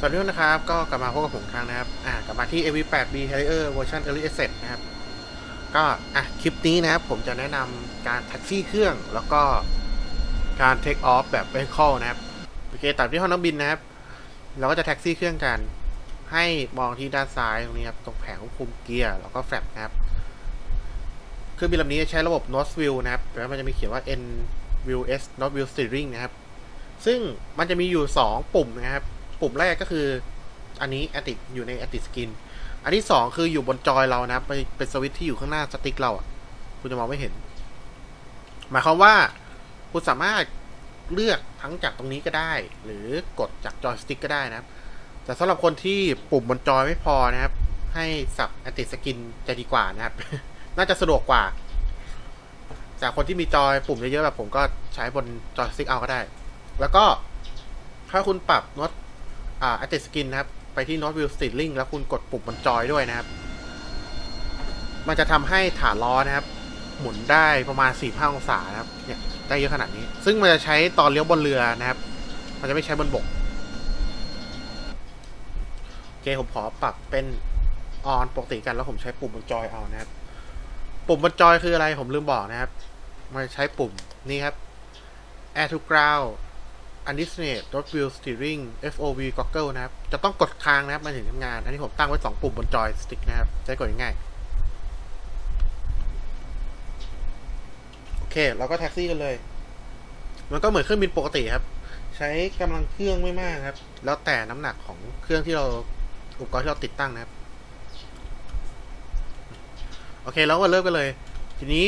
สวัสดีคนะครับ ก็กลับมาพบกับผมครั้งนะครับ อ่ากลับมาที่ AV8B Harrier เวอร์ชัน Early Access นะครับ ก็อะคลิปนี้นะครับ ผมจะแนะนำการแท็กซี่เครื่อง แล้วก็การ Take Off แบบ Vehicle นะครับ โอเคตามที่ห้องนักบินนะครับ เราก็จะแท็กซี่เครื่องกัน ให้มองที่ด้านซ้ายตรงนี้ครับ ตรงแผงควบคุมเกียร์ แล้วก็แฟลปนะครับ เครื่องบินลำนี้ใช้ระบบ Nose View นะครับ แล้วมันจะมีเขียนว่า N View S Nose View Steering นะครับ ซึ่งมันจะมีอยู่ 2 ปุ่มนะครับ ปุ่มแรกก็คือ อันนี้ a อติอยู่ใน a อติสกิน อันที่2คืออยู่บนจอยเรานะครับเป็นเป็นสวิตช์ที่อยู่ข้างหน้าสติ๊กเราอะ คุณจะมองไม่เห็น หมายความว่า คุณสามารถเลือกทั้งจากตรงนี้ก็ได้ หรือกดจากจอยสติ๊กก็ได้นะครับ แต่สำหรับคนที่ปุ่มบนจอยไม่พอนะครับ ให้สับ a อติสกินจะดีกว่านะครับ น่าจะสะดวกกว่าจากคนที่มีจอยปุ่มเยอะๆแบบผมก็ใช้บนจอยสติ๊กเอาก็ได้ แล้วก็ถ้าคุณปรับน็อต อ่า a อติสกินนะครับ ไปที่ Not View Steering แล้วคุณกดปุ่มบนจอยด้วยนะครับ มันจะทำให้ฐานล้อนะครับ หมุนได้ประมาณ 4-5 องศานะครับ เนี่ย ได้เยอะขนาดนี้ ซึ่งมันจะใช้ตอนเลี้ยวบนเรือนะครับ มันจะไม่ใช้บนบก โอเคผมขอปรับเป็นออนปกติกันแล้วผมใช้ปุ่มบนจอยเอานะครับ ปุ่มบนจอยคืออะไรผมลืมบอกนะครับ มันใช้ปุ่มนี้ครับ Air to Ground Undisciplined Dot Wheel Steering FOV Goggle นะครับ จะต้องกดค้างนะครับ มันถึงทำงาน อันนี้ผมตั้งไว้ 2 ปุ่มบนจอยสติ๊กนะครับจะได้กดง่ายโอเคเราก็แท็กซี่กันเลย มันก็เหมือนเครื่องบินปกติครับ ใช้กำลังเครื่องไม่มากครับ แล้วแต่น้ำหนักของเครื่องที่เราอุปกรณ์ที่เราติดตั้งนะครับ โอเคแล้วก็เริ่มกันเลย ทีนี้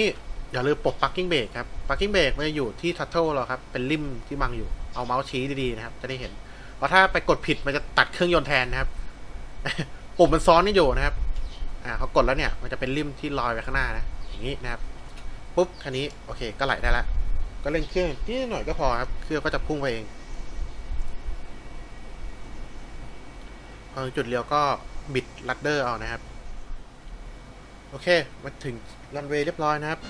อย่าลืมปลด parking brake ครับ parking brake มันจะอยู่ที่ turtle เราครับ เป็นริมที่บังอยู่ เอาเมาส์ชี้ดีๆนะครับ จะได้เห็น เพราะถ้าไปกดผิดมันจะตัดเครื่องยนต์แทนนะครับปุ่มมันซ้อนนี่อยู่นะครับ อ่าเขากดแล้วเนี่ย มันจะเป็นริมที่ลอยไปข้างหน้านะ อย่างนี้นะครับ ปุ๊บคันนี้โอเค ก็ไหลได้ละ ก็เร่งเครื่องนิดหน่อยก็พอครับ เครื่องก็จะพุ่งไปเอง พอจุดเลี้ยวก็บิดลัดเดอร์เอานะครับ โอเค มาถึงรันเวย์เรียบร้อยนะครับ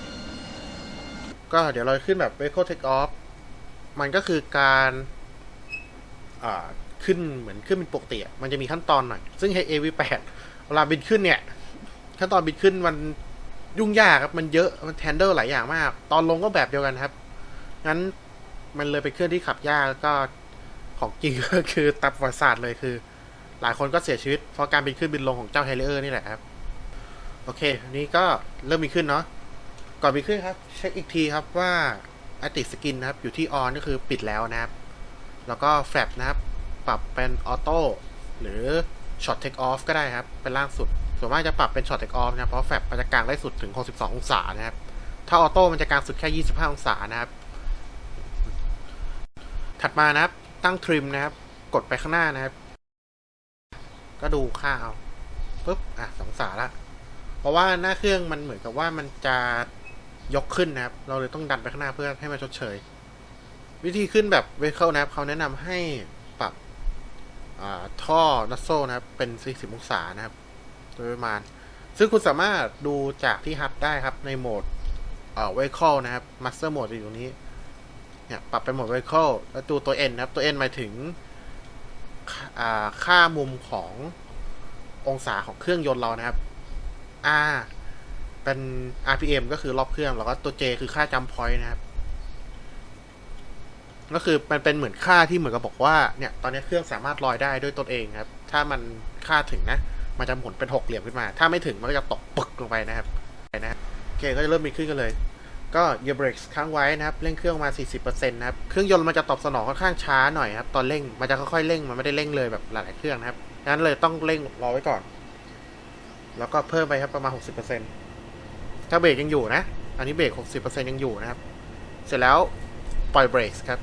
ก็เดี๋ยวเราขึ้นแบบ vehicle take off มันก็คือการอ่าขึ้นเหมือนขึ้นเป็นปกติมันจะมีขั้นตอนหน่อย ซึ่งให้ AV8 เวลาบินขึ้นเนี่ย ขั้นตอนบินขึ้นมันยุ่งยากครับ มันเยอะ มันแทนเดอร์หลายอย่างมาก ตอนลงก็แบบเดียวกันครับ งั้นมันเลยเป็นเครื่องที่ขับยากแล้วก็ของจริงก็คือตับประสาทเลยคือ หลายคนก็เสียชีวิตเพราะการบินขึ้นบินลงของเจ้าเฮลิเออร์นี่แหละครับ โอเคนนี้ก็เริ่มมีขึ้นเนาะ ก่อนมีขึ้นครับ เช็คอีกทีครับว่า a ติสกินนะครับ อยู่ที่ออนก็คือปิดแล้วนะครับ แล้วก็แฟลปนะครับ ปรับเป็นออโต้หรือช็อตเทคออฟก็ได้ครับ เป็นล่างสุด ส่วนมากจะปรับเป็นช็อตเทคออฟนะเพราะแฟลปมันจะกลางได้สุดถึง 62 องศานะครับ ถ้าออโต้มันจะกลางสุดแค่ 25 องศานะครับ ถัดมานะครับ ตั้งทริมนะครับ กดไปข้างหน้านะครับ ก็ดูค่าเอาปุ๊บ อะสองศาละ เพราะว่าหน้าเครื่องมันเหมือนกับว่ามันจะ ยกขึ้นนะครับ เราเลยต้องดันไปข้างหน้าเพื่อให้มันชดเชย วิธีขึ้นแบบเว c ิ l นะครับเขาแนะนำให้ปรับท่อนัสโซนะครับ เป็น 40 องศานะครับ โดยประมาณ ซึ่งคุณสามารถดูจากที่ฮับได้ครับในโหมดเอ่อ vehicle นะครับ master mode อยู่ตรงนี้เนี่ยปรับเป็นโหมด vehicle แล้วดูตัว n นะครับ ตัว n หมายถึงค่ามุมขององศาของเครื่องยนต์เรานะครับ R เป็น RPM ก็คือรอบเครื่อง แล้วก็ตัว J คือค่าจัมพอยต์นะครับ ก็คือมันเป็นเหมือนค่าที่เหมือนกับบอกว่า เนี่ย ตอนนี้เครื่องสามารถลอยได้ด้วยตนเองครับ ถ้ามันค่าถึงนะ มันจะหมุนเป็นหกเหลี่ยมขึ้นมา ถ้าไม่ถึงมันก็จะตกปึกลงไปนะครับไปนะโอเคก็จะเริ่มมีขึ้นกันเลย ก็อย่าเบรกค้างไว้นะครับ เร่งเครื่องมา 40%นะครับ เครื่องยนต์มันจะตอบสนองค่อนข้างช้าหน่อยครับ ตอนเร่ง มันจะค่อยๆเร่ง มันไม่ได้เร่งเลยแบบหลายๆเครื่องนะครับ งั้นเลยต้องเร่งรอไว้ก่อน แล้วก็เพิ่มไปครับประมาณ 60% ถ้าเบรกยังอยู่นะ อันนี้เบรก 60%ยังอยู่นะครับ เสร็จแล้วปล่อยเบรกครับ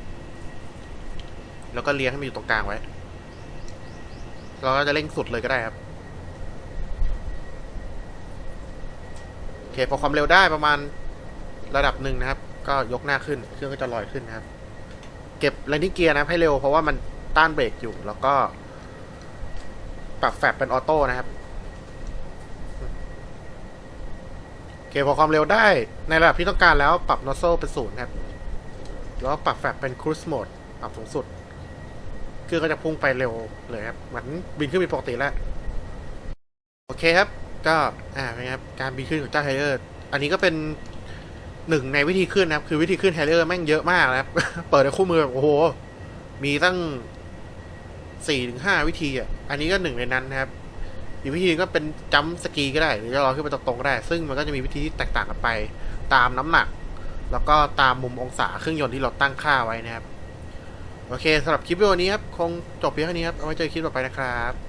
แล้วก็เลี้ยงให้มันอยู่ตรงกลางไว้ เราก็จะเร่งสุดเลยก็ได้ครับโอเคพอความเร็วได้ประมาณระดับหนึ่งนะครับ ก็ยกหน้าขึ้น เครื่องก็จะลอยขึ้นนะครับ เก็บแรงดิ้งเกียร์นะให้เร็วเพราะว่ามันต้านเบรกอยู่ แล้วก็ปรับแฟบเป็นออโต้นะครับ โอ เคพอความเร็วได้ในระดับที่ต้องการแล้วปรับ nozzle เป็นศูนย์ครับ แล้วปรับแฟบเป็น cruise mode ปรับสูงสุดเครื่องก็จะพุ่งไปเร็วเลยครับเหมือนบินขึ้นเป็นปกติแล้ว โอเคครับ ก็อ่าเป็นไงครับการบินขึ้นของเจ้าไทเลอร์อันนี้ก็เป็นหนึ่งในวิธีขึ้นนะครับ คือวิธีขึ้นไทเลอร์แม่งเยอะมากนะครับ เปิดในคู่มือแบบโอ้โห มีตั้งสี่ถึงห้าวิธีอะอันนี้ก็หนึ่งในนั้นนะครับ อีกวิธีหนึงก็เป็นจัมสกีก็ได้ หรือจะลอยขึ้นไปตรงๆก็ได้ ซึ่งมันก็จะมีวิธีที่แตกต่างกันไป ตามน้ำหนัก แล้วก็ตามมุมองศาเครื่องยนต์ที่เราตั้งค่าไว้นะครับ โอเคสำหรับคลิปวิดีโอนี้ครับ คงจบเพียงแค่นี้ครับ เอาไว้เจอคลิปต่อไปนะครับ